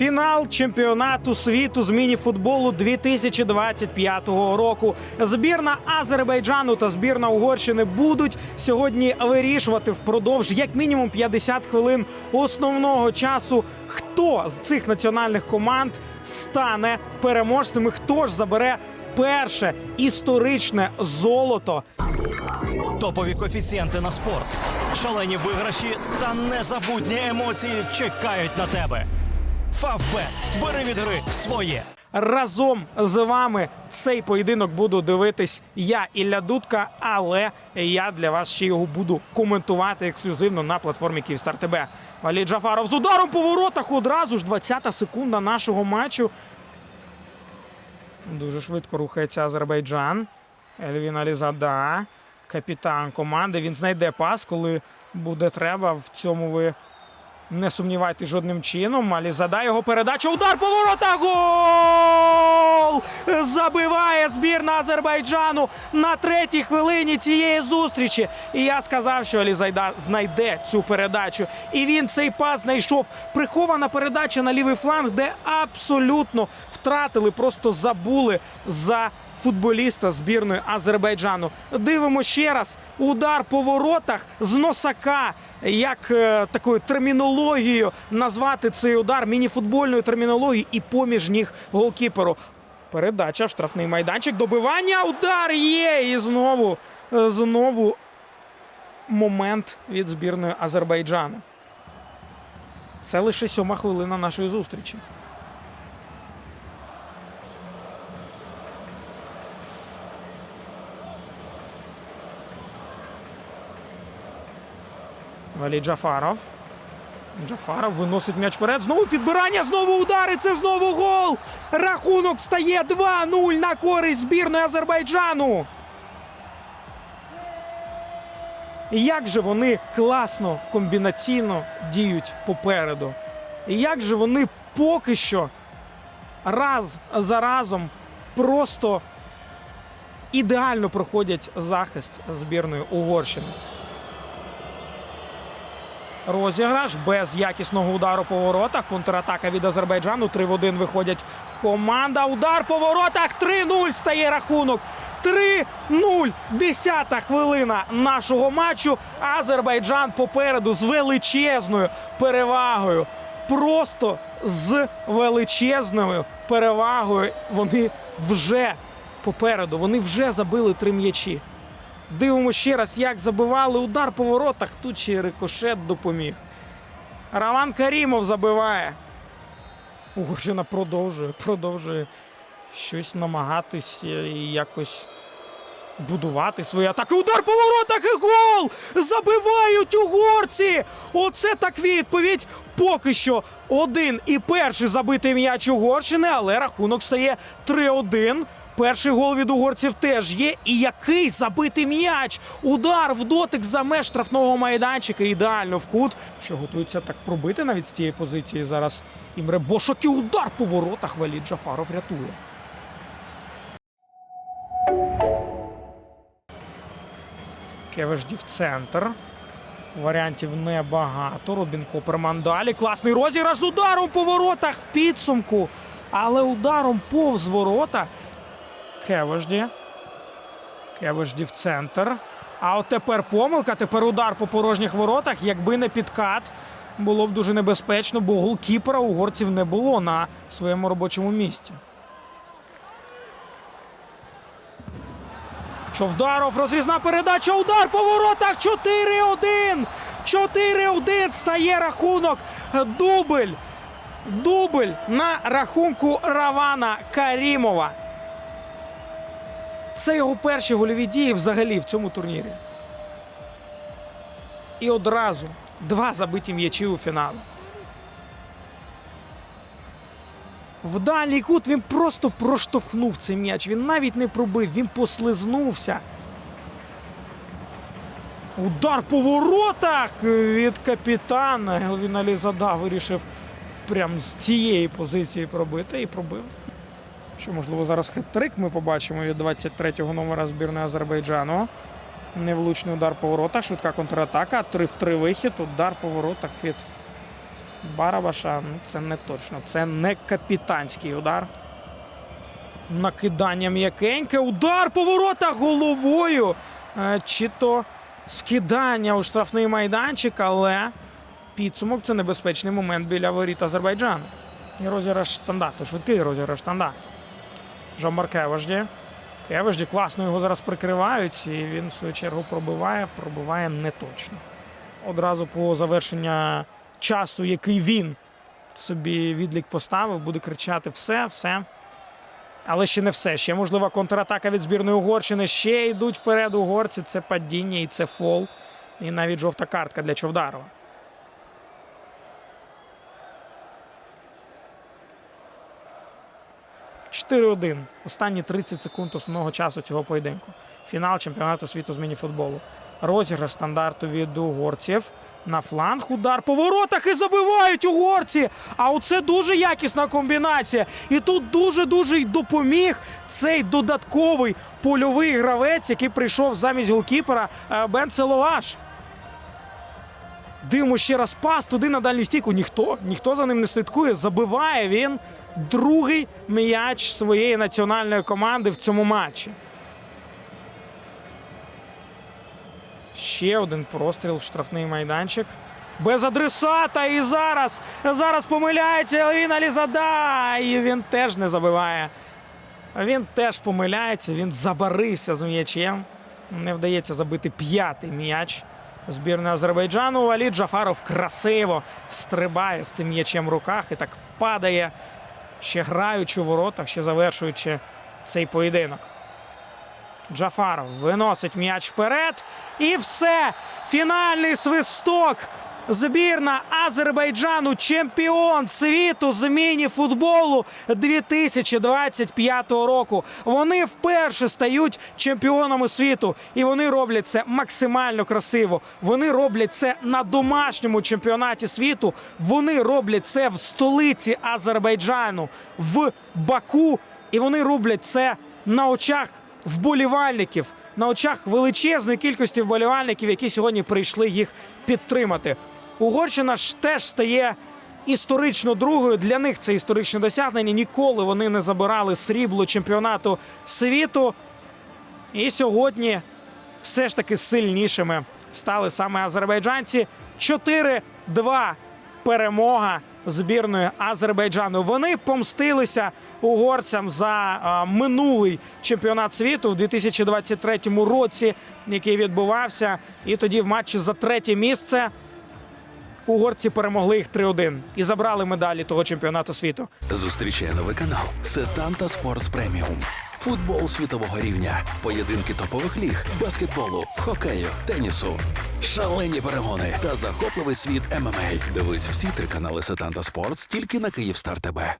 Фінал чемпіонату світу з міні-футболу 2025 року. Збірна Азербайджану та збірна Угорщини будуть сьогодні вирішувати впродовж як мінімум 50 хвилин основного часу. Хто з цих національних команд стане переможцем? і Хто ж забере перше історичне золото Топові коефіцієнти на спорт, шалені виграші та незабутні емоції чекають на тебе. Фавбет. Бери від гри своє. Разом з вами цей поєдинок буду дивитись я Ілля Дудка, але я для вас ще його буду коментувати ексклюзивно на платформі Київстар ТБ. Валій Джафаров з ударом по воротах одразу ж 20-та секунда нашого матчу. Дуже швидко рухається Азербайджан. Ельвін Алізада, капітан команди. Він знайде пас, коли буде треба. В цьому ви не сумнівайтесь жодним чином. Алізада його передача. Удар по воротах. Гол! Забиває збірна Азербайджану на третій хвилині цієї зустрічі. І я сказав, що Алізайда знайде цю передачу. І він цей пас знайшов. Прихована передача на лівий фланг, де абсолютно втратили, просто забули за футболіста збірної Азербайджану. Дивимо ще раз. Удар по воротах з носака. Як е, такою термінологією назвати цей удар мініфутбольною термінологією і поміж ніг голкіперу. Передача в штрафний майданчик. Добивання. Удар є. І знову, е, знову момент від збірної Азербайджану. Це лише сьома хвилина нашої зустрічі. Валій Джафаров. Джафаров виносить м'яч вперед. Знову підбирання, знову удари. Це знову гол. Рахунок стає 2-0 на користь збірної Азербайджану. Як же вони класно комбінаційно діють попереду. І як же вони поки що раз за разом просто ідеально проходять захист збірної Угорщини. Розіграш без якісного удару по воротах. Контратака від Азербайджану. 3 в 1 виходять команда. Удар по воротах. 3-0 стає рахунок. 3-0. Десята хвилина нашого матчу. Азербайджан попереду з величезною перевагою. Просто з величезною перевагою. Вони вже попереду. Вони вже забили три м'ячі. Дивимо ще раз, як забивали удар по воротах. Тут ще й рикошет допоміг. Раван Карімов забиває. Угорщина продовжує, продовжує щось намагатись і якось будувати свої атаки. Удар по воротах і гол! Забивають угорці! Оце так відповідь. Поки що один і перший забитий м'яч Угорщини, але рахунок стає 3-1. Перший гол від угорців теж є. І який забитий м'яч! Удар в дотик за меж штрафного майданчика. Ідеально в кут. Що готується так пробити навіть з цієї позиції зараз. Імре Бошок і удар по воротах Валід Джафаров рятує. Кевежді в центр. Варіантів небагато. Робін Коперман далі. Класний розіграш з ударом по воротах в підсумку. Але ударом повз ворота. Кевежді. Кевежді в центр. А от тепер помилка, тепер удар по порожніх воротах. Якби не підкат, було б дуже небезпечно, бо голкіпера угорців не було на своєму робочому місці. Човдаров, розрізна передача, удар по воротах. 4-1. 4-1 стає рахунок. Дубль. Дубль на рахунку Равана Карімова. Це його перші гольові дії взагалі в цьому турнірі. І одразу два забиті м'ячі у фіналі. В дальній кут він просто проштовхнув цей м'яч. Він навіть не пробив, він послизнувся. Удар по воротах від капітана. Гелвін Алізада вирішив прямо з цієї позиції пробити і пробив. Що, можливо, зараз хет-трик ми побачимо від 23-го номера збірної Азербайджану. Невлучний удар по воротах, швидка контратака. 3 в 3 вихід. Удар по воротах від Барабаша, ну це не точно. Це не капітанський удар. Накидання м'якеньке. Удар по воротах головою. Е, Чи то скидання у штрафний майданчик, але підсумок це небезпечний момент біля воріт Азербайджану. І розіграш стандарту, швидкий розіграш стандарту. Жомбар Кеважді. Кеважді класно його зараз прикривають, і він в свою чергу пробиває, пробиває не точно. Одразу по завершення часу, який він собі відлік поставив, буде кричати все, все. Але ще не все. Ще можлива контратака від збірної Угорщини. Ще йдуть вперед угорці. Це падіння і це фол. І навіть жовта картка для Човдарова. «4-1». Останні 30 секунд основного часу цього поєдинку. Фінал чемпіонату світу з мініфутболу. Розіграш стандарту від угорців. На фланг удар по воротах і забивають угорці. А оце дуже якісна комбінація. І тут дуже-дуже й допоміг цей додатковий польовий гравець, який прийшов замість голкіпера е, Бен Целоваш. Дивимо ще раз пас туди на дальню стійку. Ніхто, ніхто за ним не слідкує. Забиває він другий м'яч своєї національної команди в цьому матчі. Ще один простріл в штрафний майданчик. Без адресата. І зараз, зараз помиляється Елвін Алізада. І він теж не забиває. Він теж помиляється, він забарився з м'ячем. Не вдається забити п'ятий м'яч збірної Азербайджану. Валід Джафаров красиво стрибає з цим м'ячем в руках і так падає, ще граючи у воротах, ще завершуючи цей поєдинок. Джафаров виносить м'яч вперед. І все. Фінальний свисток. Збірна Азербайджану, чемпіон світу з міні-футболу 2025 року. Вони вперше стають чемпіонами світу, і вони роблять це максимально красиво. Вони роблять це на домашньому чемпіонаті світу. Вони роблять це в столиці Азербайджану, в Баку. І вони роблять це на очах вболівальників, на очах величезної кількості вболівальників, які сьогодні прийшли їх підтримати. Угорщина ж теж стає історично другою. Для них це історичне досягнення. Ніколи вони не забирали срібло чемпіонату світу. І сьогодні все ж таки сильнішими стали саме азербайджанці. 4-2 перемога збірної Азербайджану. Вони помстилися угорцям за а, минулий чемпіонат світу в 2023 році, який відбувався. І тоді в матчі за третє місце угорці перемогли їх 3-1 і забрали медалі того чемпіонату світу. Зустрічає новий канал Сетанта Спортс Преміум. Футбол світового рівня, поєдинки топових ліг, баскетболу, хокею, тенісу, шалені перегони та захопливий світ ММА. Дивись всі три канали Сетанта Спортс тільки на Київстар ТБ.